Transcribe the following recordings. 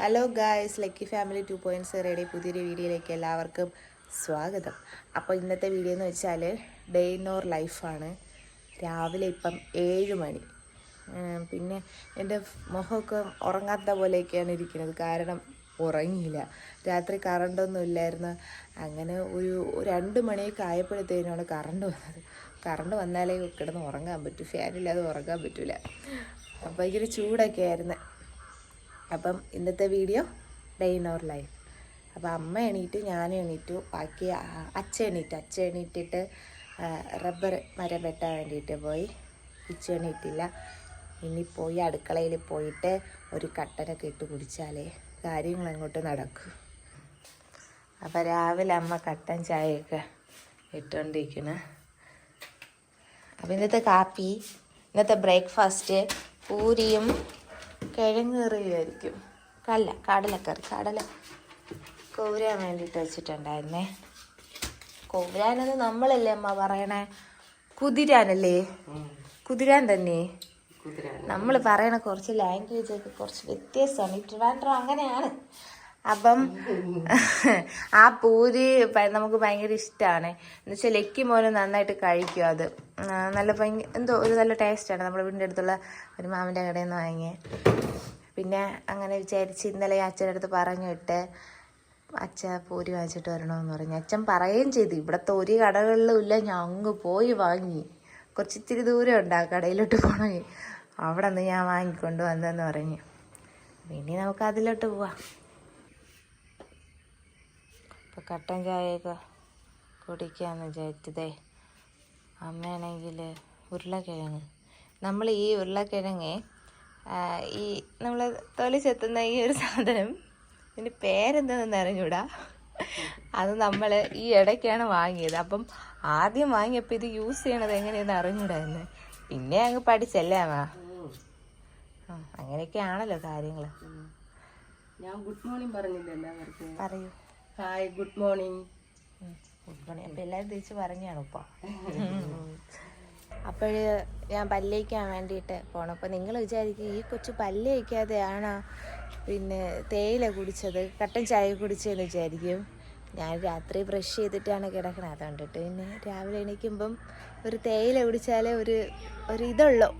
Hello guys lucky family two point സീറോയുടെ പുതിയൊരു വീഡിയോയിലേക്ക് എല്ലാവർക്കും സ്വാഗതം. അപ്പോൾ ഇന്നത്തെ വീഡിയോ എന്ന് വെച്ചാൽ ഡേ ഇൻ ഓർ ലൈഫാണ് രാവിലെ ഇപ്പം ഏഴ് മണി. പിന്നെ എന്റെ മുഖമൊക്കെ ഉറങ്ങാത്ത പോലെയൊക്കെയാണ് ഇരിക്കുന്നത്. കാരണം ഉറങ്ങിയില്ല. രാത്രി കറണ്ടൊന്നും ഇല്ലായിരുന്നു. അങ്ങനെ ഒരു രണ്ട് മണിയൊക്കെ ആയപ്പോഴത്തേനാണ് കറണ്ട് വന്നത്. കറണ്ട് വന്നാലേ കിടന്ന് ഉറങ്ങാൻ പറ്റൂ. ഫാനില്ലാതെ ഉറങ്ങാൻ പറ്റില്ല ഭയങ്കര ചൂടൊക്കെ ആയിരുന്നു. അപ്പം ഇന്നത്തെ video day in our life അപ്പം അമ്മ എണീറ്റു ഞാൻ എണീറ്റു ബാക്കി അച്ഛ എണീറ്റു. അച്ഛ എണീറ്റിട്ട് റബ്ബർ മരം വെട്ടാൻ വേണ്ടിയിട്ട് പോയി. ഉച്ച എണീറ്റില്ല. ഇനി പോയി അടുക്കളയിൽ പോയിട്ട് ഒരു കട്ടനൊക്കെ ഇട്ട് കുടിച്ചാലേ കാര്യങ്ങൾ അങ്ങോട്ട് നടക്കൂ. അപ്പം രാവിലെ അമ്മ കട്ടൻ ചായയൊക്കെ ഇട്ടുകൊണ്ടിരിക്കുന്നു അപ്പം ഇന്നത്തെ കാപ്പി ഇന്നത്തെ ബ്രേക്ക്ഫാസ്റ്റ് പൂരിയും കിഴങ്ങ് കറിയുമായിരിക്കും കല്ല കടലക്കറി കടല. കോരാൻ വേണ്ടിയിട്ട് വെച്ചിട്ടുണ്ടായിരുന്നേ. കോരാനെന്ന് നമ്മളല്ലേ അമ്മ പറയണേ? കുതിരാനല്ലേ? കുതിരാൻ തന്നെ. നമ്മൾ പറയണ കുറച്ച് ലാംഗ്വേജ് ഒക്കെ കുറച്ച് വ്യത്യാസമാണ് ഈ ട്രിവാൻഡ്രം അങ്ങനെയാണ്. അപ്പം ആ പൂരി നമുക്ക് ഭയങ്കര ഇഷ്ടമാണ് എന്നുവെച്ചാൽ ലക്കി മോനും നന്നായിട്ട് കഴിക്കും അത്. നല്ല ഭയങ്കര എന്തോ ഒരു നല്ല ടേസ്റ്റാണ് നമ്മുടെ വീടിന്റെ അടുത്തുള്ള ഒരു മാമിന്റെ കടയിൽ നിന്ന് വാങ്ങിയത് പിന്നെ അങ്ങനെ വിചാരിച്ച് ഇന്നലെ അച്ഛന്റെ അടുത്ത് പറഞ്ഞു വിട്ട് അച്ഛ പൂരി വാങ്ങിച്ചിട്ട് വരണമെന്ന് പറഞ്ഞു. അച്ഛൻ പറയുകയും ചെയ്തു ഇവിടുത്തെ ഒരു കടകളിലും ഇല്ല ഞാൻ അങ്ങ് പോയി വാങ്ങി. കുറച്ചിത്തിരി ദൂരം ഉണ്ട് ആ കടയിലോട്ട് പോകണമെങ്കിൽ അവിടെ നിന്ന് ഞാൻ വാങ്ങിക്കൊണ്ട് വന്നതെന്ന് പറഞ്ഞു. ഇനി നമുക്ക് അതിലോട്ട് പോവാം. കട്ടൻ ചായയൊക്കെ കുടിക്കാമെന്ന് വിചാരിച്ചതേ. അമ്മയാണെങ്കിൽ ഉരുളക്കിഴങ്ങ്. നമ്മൾ ഈ ഉരുളക്കിഴങ്ങ് ഈ നമ്മൾ തൊലി ചെത്തുന്ന ഈ ഒരു സാധനം ഇതിന്റെ പേരെന്താണെന്ന് അറിഞ്ഞൂടാ? അത് നമ്മൾ ഈ ഇടയ്ക്കാണ് വാങ്ങിയത്. അപ്പം ആദ്യം വാങ്ങിയപ്പോൾ ഇത് യൂസ് ചെയ്യണത് എങ്ങനെയെന്ന് അറിഞ്ഞൂടായിരുന്നു പിന്നെ അങ്ങ് പഠിച്ചല്ലേ അമ്മ? ആ, അങ്ങനെയൊക്കെയാണല്ലോ കാര്യങ്ങൾ ഞാൻ ഗുഡ് മോർണിംഗ് പറഞ്ഞില്ല എല്ലാവർക്കും പറയൂ. Hi good morning good morning അപ്പം എല്ലാവരും തിരിച്ച് പറഞ്ഞാണ് ഇപ്പം അപ്പോഴ് ഞാൻ പല്ലേക്കാൻ വേണ്ടിയിട്ട് പോകണം അപ്പോൾ നിങ്ങൾ വിചാരിക്കും ഈ കൊച്ചു പല്ലേക്കാതെയാണോ പിന്നെ തേയില കുടിച്ചത് കട്ടൻ ചായ കുടിച്ചതെന്ന് വിചാരിക്കും. ഞാൻ രാത്രി ബ്രഷ് ചെയ്തിട്ടാണ് കിടക്കണത്. അതുകൊണ്ടിട്ട് പിന്നെ രാവിലെ എണീക്കുമ്പം ഒരു തേയില കുടിച്ചാലേ ഒരു ഒരു ഇതുള്ളൂ.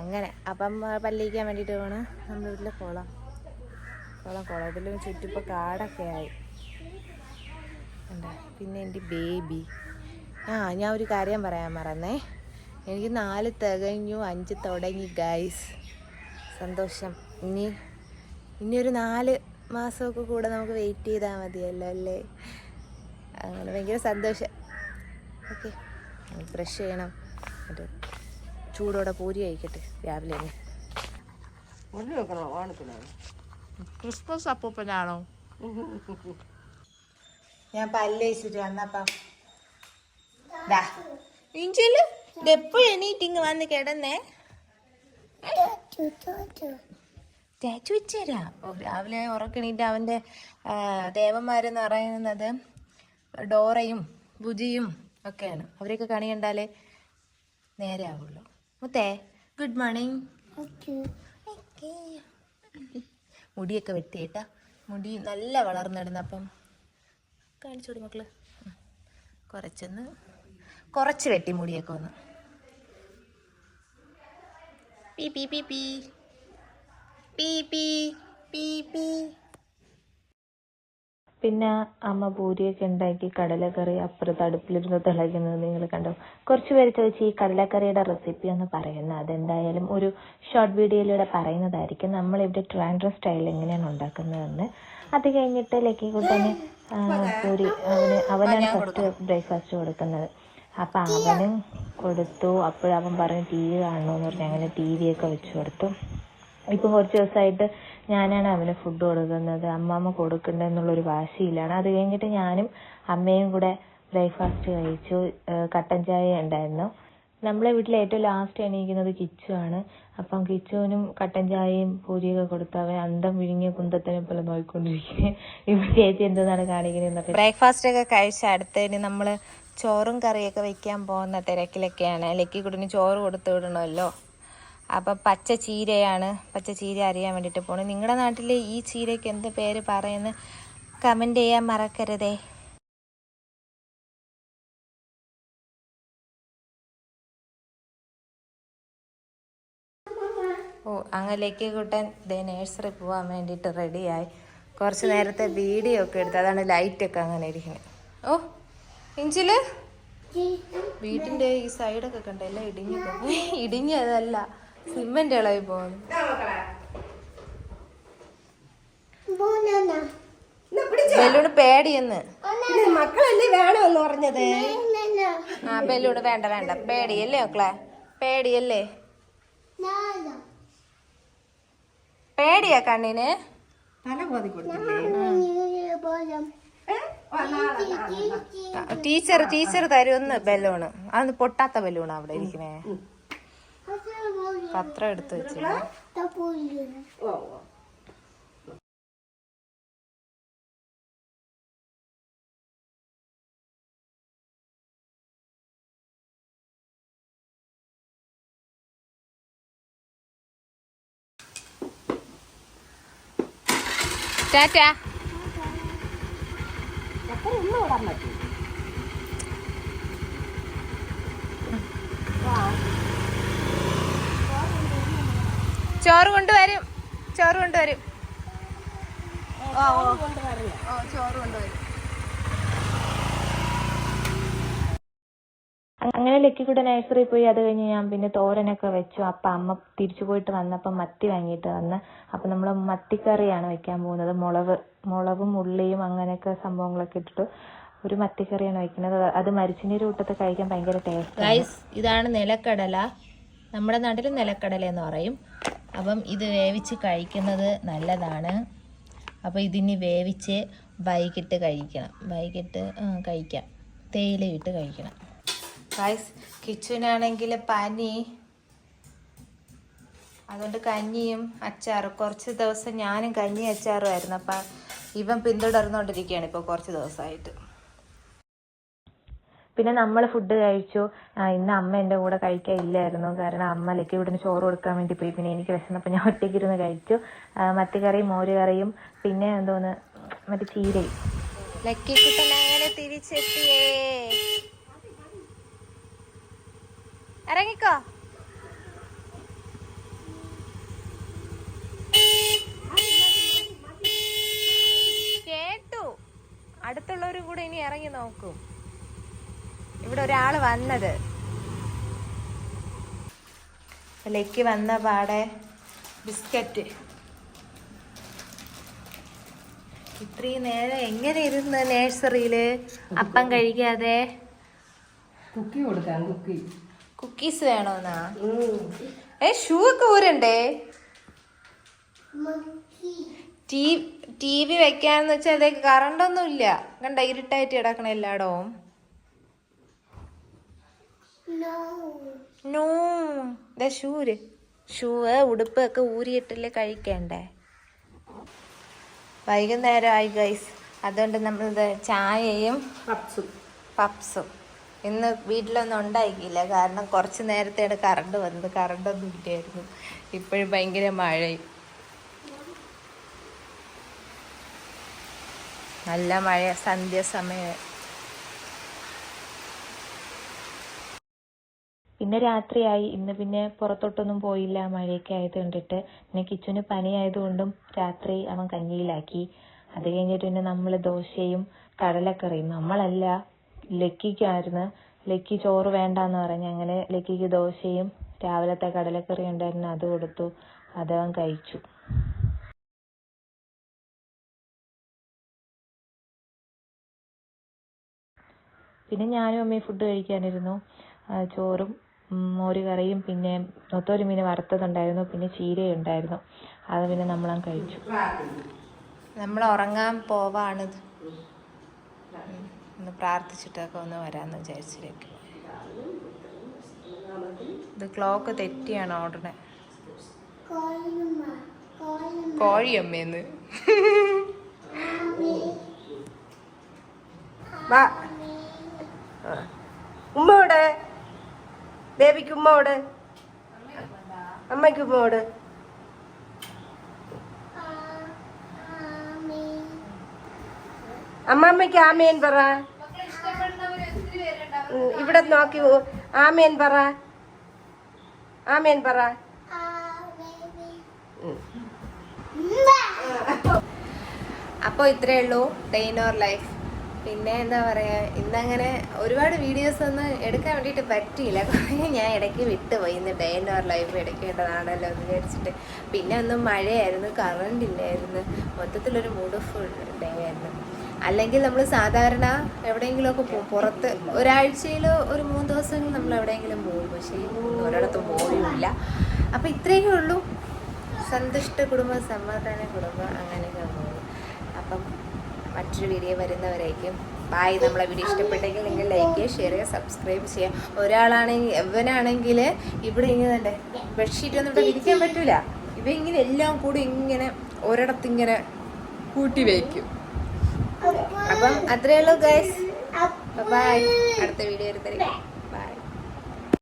അങ്ങനെ. അപ്പം പല്ലിക്കാൻ വേണ്ടിയിട്ട് പോകണം നമ്മുടെ വീട്ടിൽ കുളം കുളം കുളത്തിലും ചുറ്റിപ്പോൾ കാടൊക്കെ ആയി. എന്താ? പിന്നെ എന്റെ ബേബി. ആ ഞാൻ ഒരു കാര്യം പറയാൻ മറന്നേ. എനിക്ക് നാല് തികഞ്ഞു അഞ്ച് തുടങ്ങി ഗൈസ് സന്തോഷം. ഇനി ഇനി ഒരു നാല് മാസമൊക്കെ കൂടെ നമുക്ക് വെയിറ്റ് ചെയ്താൽ മതിയല്ലോ അല്ലേ? അങ്ങനെ ഭയങ്കര സന്തോഷം. ഓക്കെ ബ്രഷ് ചെയ്യണം. എന്നിട്ട് ചൂടോടെ പൂരി കഴിക്കട്ടെ രാവിലെ തന്നെ. ക്രിസ്മസ് അപ്പൂപ്പനാണോ ഞാൻ പല്ലേച്ചിട്ട് വന്നപ്പം. ഇഞ്ചിൽ? എപ്പോഴും എണീറ്റിങ് വന്ന് കിടന്നേ? തേച്ചു വെച്ചുതരാം ഓ, രാവിലെ ഉറക്കണീറ്റ് അവന്റെ ദേവന്മാരെന്ന് പറയുന്നത് ഡോറയും ബുജിയും ഒക്കെയാണ്. അവരെയൊക്കെ കണി കണ്ടാലേ നേരെ ആവുള്ളൂ. മുത്തേ ഗുഡ് മോർണിംഗ് മുടിയൊക്കെ വെട്ടിയേട്ടാ മുടി നല്ല വളർന്നിടുന്നു അപ്പം കാണിച്ചോടി മക്കൾ. ഉം. കുറച്ചൊന്ന് കുറച്ച് വെട്ടി മുടിയൊക്കെ ഒന്ന്. പി പി പി. പി പി പി പീ. പിന്നെ അമ്മ പൂരിയൊക്കെ ഉണ്ടാക്കി കടലക്കറി അപ്പുറത്ത് അടുപ്പിലിരുന്ന് തിളയ്ക്കുന്നത് നിങ്ങൾ കണ്ടോ? കുറച്ച് പേര് ചോദിച്ചു ഈ കടലക്കറിയുടെ റെസിപ്പി ഒന്ന് പറയുന്നത് അതെന്തായാലും ഒരു ഷോർട്ട് വീഡിയോയിലൂടെ പറയുന്നതായിരിക്കും. നമ്മളിവിടെ ട്രാൻഡ്രം സ്റ്റൈലിൽ എങ്ങനെയാണ് ഉണ്ടാക്കുന്നതെന്ന്. അത് കഴിഞ്ഞിട്ട് ലക്കിക്കുട്ടന് കുട്ടനെ പൂരി അവന് അവനാണ് ഫസ്റ്റ് ബ്രേക്ക്ഫാസ്റ്റ് കൊടുക്കുന്നത്. അപ്പം അവനും കൊടുത്തു. അപ്പോഴവൻ പറഞ്ഞു ടി വി കാണണമെന്ന് പറഞ്ഞു. അങ്ങനെ ടി വി ഒക്കെ വെച്ച് കൊടുത്തു. ഇപ്പം കുറച്ച് ദിവസമായിട്ട് ഞാനാണ് അവന് ഫുഡ് കൊടുക്കുന്നത് അമ്മാമ്മ കൊടുക്കണ്ട എന്നുള്ളൊരു വാശിയിലാണ്. അത് കഴിഞ്ഞിട്ട് ഞാനും അമ്മയും കൂടെ ബ്രേക്ക്ഫാസ്റ്റ് കഴിച്ചു കട്ടൻ ചായ ഉണ്ടായിരുന്നു. നമ്മളെ വീട്ടിൽ ഏറ്റവും ലാസ്റ്റ് എണീക്കുന്നത് കിച്ചു ആണ്. അപ്പം കിച്ചുവിനും കട്ടൻ ചായയും പൂരിയൊക്കെ കൊടുത്ത് അവൻ അന്തം വിഴുങ്ങിയ കുന്തത്തിനെ പോലെ നോക്കിക്കൊണ്ടിരിക്കുകയാണ് ചേച്ചി എന്താണ് കാണിക്കുന്നത് ബ്രേക്ക്ഫാസ്റ്റ് ഒക്കെ കഴിച്ച അടുത്തതിന് നമ്മൾ ചോറും കറിയൊക്കെ വെക്കാൻ പോകുന്ന തിരക്കിലൊക്കെയാണ്. ലക്കി കുട്ടിന് ചോറ് കൊടുത്തു വിടണമല്ലോ. അപ്പം പച്ച ചീരയാണ് പച്ച ചീര അറിയാൻ വേണ്ടിയിട്ട് പോണു. നിങ്ങളുടെ നാട്ടിൽ ഈ ചീരയ്ക്ക് എന്ത് പേര് പറയുന്നു കമന്റ് ചെയ്യാൻ മറക്കരുതേ. ഓ അങ്ങലേക്ക് കൂട്ടൻ ദേ നേഴ്സറി പോകാൻ വേണ്ടിയിട്ട് റെഡിയായി കുറച്ച് നേരത്തെ വീഡിയോ ഒക്കെ എടുത്ത് അതാണ് ലൈറ്റൊക്കെ അങ്ങനെ ഇരിക്കുന്നത് ഓ ഇഞ്ചിൽ? വീട്ടിന്റെ ഈ സൈഡൊക്കെ കണ്ടല്ലേ ഇടിഞ്ഞു ഇടിഞ്ഞതല്ല. സിമെന്റ് ഇളകി പോകുന്നു ബലൂണ് പേടിയെന്ന്. മക്കളല്ലേ വേണമെന്ന് പറഞ്ഞത്? ആ ബലൂണ് വേണ്ട വേണ്ട. പേടിയല്ലേ മക്കളെ? പേടിയല്ലേ? പേടിയാ കണ്ണിന്? Teacher teacher. തരുമെന്ന് ബലൂണ്. അന്ന് പൊട്ടാത്ത ബലൂണാ അവിടെ ഇരിക്കണേ. പത്രം എടുത്ത് വെച്ചിരുന്നു. ടാറ്റ. ഓടാൻ പറ്റും ചോറ് കൊണ്ടുവരും. ചോറ് കൊണ്ടുവരും. ഓ ഓ ഓ ചോറ് കൊണ്ടുവരും. അങ്ങനെ ലക്കിക്കൂടെ നഴ്സറി പോയി അത് കഴിഞ്ഞ് ഞാൻ പിന്നെ തോരനൊക്കെ വെച്ചു. അപ്പം അമ്മ തിരിച്ചു പോയിട്ട് വന്നപ്പം മത്തി വാങ്ങിയിട്ട് വന്ന്. അപ്പം നമ്മൾ മത്തിക്കറിയാണ് വെക്കാൻ പോകുന്നത്. മുളക് മുളകും ഉള്ളിയും അങ്ങനെയൊക്കെ സംഭവങ്ങളൊക്കെ ഇട്ടിട്ട് ഒരു മത്തിക്കറിയാണ് വെക്കുന്നത്. അത് മരിച്ചിനീര് കൂട്ടത്ത് കഴിക്കാൻ ഭയങ്കര ടേസ്റ്റ് ഇതാണ് നിലക്കടല. നമ്മുടെ നാട്ടിൽ നിലക്കടല എന്ന് പറയും. അപ്പം ഇത് വേവിച്ച് കഴിക്കുന്നത് നല്ലതാണ്. അപ്പോൾ ഇതിനി വേവിച്ച് വൈകിട്ട് കഴിക്കണം. വൈകിട്ട് കഴിക്കാം. തേയിലയിട്ട് കഴിക്കണം. ഗൈസ് കിച്ചുവിനാണെങ്കിൽ പനി. അതുകൊണ്ട് കഞ്ഞിയും അച്ചാറും. കുറച്ച് ദിവസം ഞാനും കഞ്ഞി അച്ചാറും ആയിരുന്നു. അപ്പം ഇവൻ പിന്തുടർന്നുകൊണ്ടിരിക്കുകയാണ് ഇപ്പോൾ കുറച്ച് ദിവസമായിട്ട്. പിന്നെ നമ്മൾ ഫുഡ് കഴിച്ചു. ഇന്ന് അമ്മ എന്റെ കൂടെ കഴിക്കാൻ ഇല്ലായിരുന്നു കാരണം അമ്മ അല്ലെങ്കിൽ ഇവിടുന്ന് ചോറ് കൊടുക്കാൻ വേണ്ടി പോയി. പിന്നെ എനിക്ക് വിശന്നപ്പോൾ ഞാൻ ഒറ്റയ്ക്ക് ഇരുന്ന് കഴിച്ചു. മത്തിക്കറിയും മോര് കറിയും പിന്നെ എന്തോന്ന് മറ്റേ ചീരയും. ഇറങ്ങിക്കോ. കേട്ടു. അടുത്തുള്ളവരും കൂടെ ഇനി ഇറങ്ങി നോക്കും. ഇവിടെ ഒരാൾ വന്നത്. ലക്കി വന്ന പാടെ ബിസ്ക്കറ്റ്. ഇത്രയും നേരം എങ്ങനെ ഇരുന്ന് നേഴ്സറിയിൽ അപ്പം കഴിക്കാതെ? കുക്കി കൊടുക്കാൻ കുക്കി. കുക്കീസ് വേണോന്നാ? ഏ ഷൂ ഒക്കെ ഊരണ്ടേ ടി ടി വി വെക്കാന്ന് വെച്ചാൽ അതേ കറണ്ടൊന്നും ഇല്ല കണ്ട ഇരുട്ടായിട്ട് കിടക്കണ എല്ലായിടവും. നോ ദേ ഷൂര്. ഷൂ ഉടുപ്പ് ഒക്കെ ഊരിയിട്ടല്ലേ കഴിക്കണ്ടേ? വൈകുന്നേരം ആയി ഗൈസ് അതുകൊണ്ട് നമ്മൾ ചായയും പപ്സും. പപ്സും. ഇന്ന് വീട്ടിലൊന്നും ഉണ്ടായിക്കില്ല. കാരണം കുറച്ച് നേരത്തെയാണ് കറണ്ട് വന്നത്. കറണ്ടൊന്നും ഇല്ലായിരുന്നു. ഇപ്പോഴും ഭയങ്കര മഴയും. നല്ല മഴ സന്ധ്യാസമയം. പിന്നെ രാത്രിയായി. ഇന്ന് പിന്നെ പുറത്തോട്ടൊന്നും പോയില്ല. മഴയൊക്കെ ആയത് കണ്ടിട്ട്. പിന്നെ കിച്ചുന് പനിയായതുകൊണ്ടും രാത്രി അവൻ കഞ്ഞിയിലാക്കി. അത് കഴിഞ്ഞിട്ട് പിന്നെ നമ്മൾ ദോശയും കടലക്കറിയും നമ്മളല്ല ലക്കിക്കായിരുന്നു. ലക്കി ചോറ് വേണ്ടാന്ന് പറഞ്ഞ് അങ്ങനെ ലക്കിക്ക് ദോശയും രാവിലത്തെ കടലക്കറി ഉണ്ടായിരുന്നു. അത് കൊടുത്തു. അതവൻ കഴിച്ചു. പിന്നെ ഞാനും അമ്മയും ഫുഡ് കഴിക്കാനിരുന്നു. ചോറും ഉം, മോര് കറിയും പിന്നെ നൊത്തോലി മീൻ വറുത്തതുണ്ടായിരുന്നു പിന്നെ ചീരയുണ്ടായിരുന്നു. അത് പിന്നെ നമ്മളങ്ങ് കഴിച്ചു. നമ്മൾ ഉറങ്ങാൻ പോവാണ്. ഒന്ന് പ്രാർത്ഥിച്ചിട്ടൊക്കെ ഒന്ന് വരാമെന്ന് വിചാരിച്ചിരിക്കും ഇത് ക്ലോക്ക് തെറ്റിയാണ് ഓർഡറിനെ കോഴിയമ്മേന്ന്. വാ. ഉമ്മോട് ബേബിക്ക് ഉമ്മോട് അമ്മയ്ക്ക് പോട് അമ്മമ്മയ്ക്ക് ആമേൻ പറ. ഇവിടെ നോക്കി ആമേൻ പറ. ആമേൻ പറ. അപ്പോൾ ഇത്രയേ ഉള്ളൂ. ഡെയിൻ ഓർ ലൈഫ് പിന്നെ എന്താ പറയുക ഇന്നങ്ങനെ ഒരുപാട് വീഡിയോസ് ഒന്നും എടുക്കാൻ വേണ്ടിയിട്ട് പറ്റിയില്ല. കുറേ ഞാൻ ഇടയ്ക്ക് വിട്ടുപോയി. ഇന്ന് ഡെയിൻ ഓർ ലൈഫ് എടുക്കേണ്ടതാണല്ലോ എന്ന് വിചാരിച്ചിട്ട്. പിന്നെ ഒന്നും മഴയായിരുന്നു കറണ്ട് ഇല്ലായിരുന്നു. മൊത്തത്തിലൊരു മൂഡ് ഫുൾ ഡേ ആയിരുന്നു. അല്ലെങ്കിൽ നമ്മൾ സാധാരണ എവിടെയെങ്കിലുമൊക്കെ പോകും പുറത്ത് ഒരാഴ്ചയിൽ ഒരു മൂന്ന് ദിവസം നമ്മൾ എവിടെയെങ്കിലും പോകും. പക്ഷേ ഇന്ന് ഒരിടത്തും പോകുന്നില്ല അപ്പോൾ ഇത്രയൊക്കെ ഉള്ളൂ. സന്തുഷ്ട കുടുംബം സമാധാന കുടുംബം അങ്ങനെയൊക്കെ പോകും. അപ്പം മറ്റൊരു വീഡിയോ വരുന്നവരായിരിക്കും ബായ് നമ്മളെ വീഡിയോ ഇഷ്ടപ്പെട്ടെങ്കിൽ നിങ്ങൾ ലൈക്ക് ചെയ്യുക ഷെയർ ചെയ്യുക സബ്സ്ക്രൈബ് ചെയ്യുക. ഒരാളാണെങ്കിൽ ഇവനാണെങ്കിൽ ഇവിടെ ഇങ്ങനെ തന്നെ ബെഡ്ഷീറ്റ് ഒന്നും ഇവിടെ വിരിക്കാൻ പറ്റൂല. ഇവ ഇങ്ങനെ എല്ലാം കൂടി ഇങ്ങനെ ഒരിടത്ത് ഇങ്ങനെ കൂട്ടി വയ്ക്കും അപ്പം അത്രയേ ഉള്ളൂ ഗൈസ് ബൈ അടുത്ത വീഡിയോ ബൈ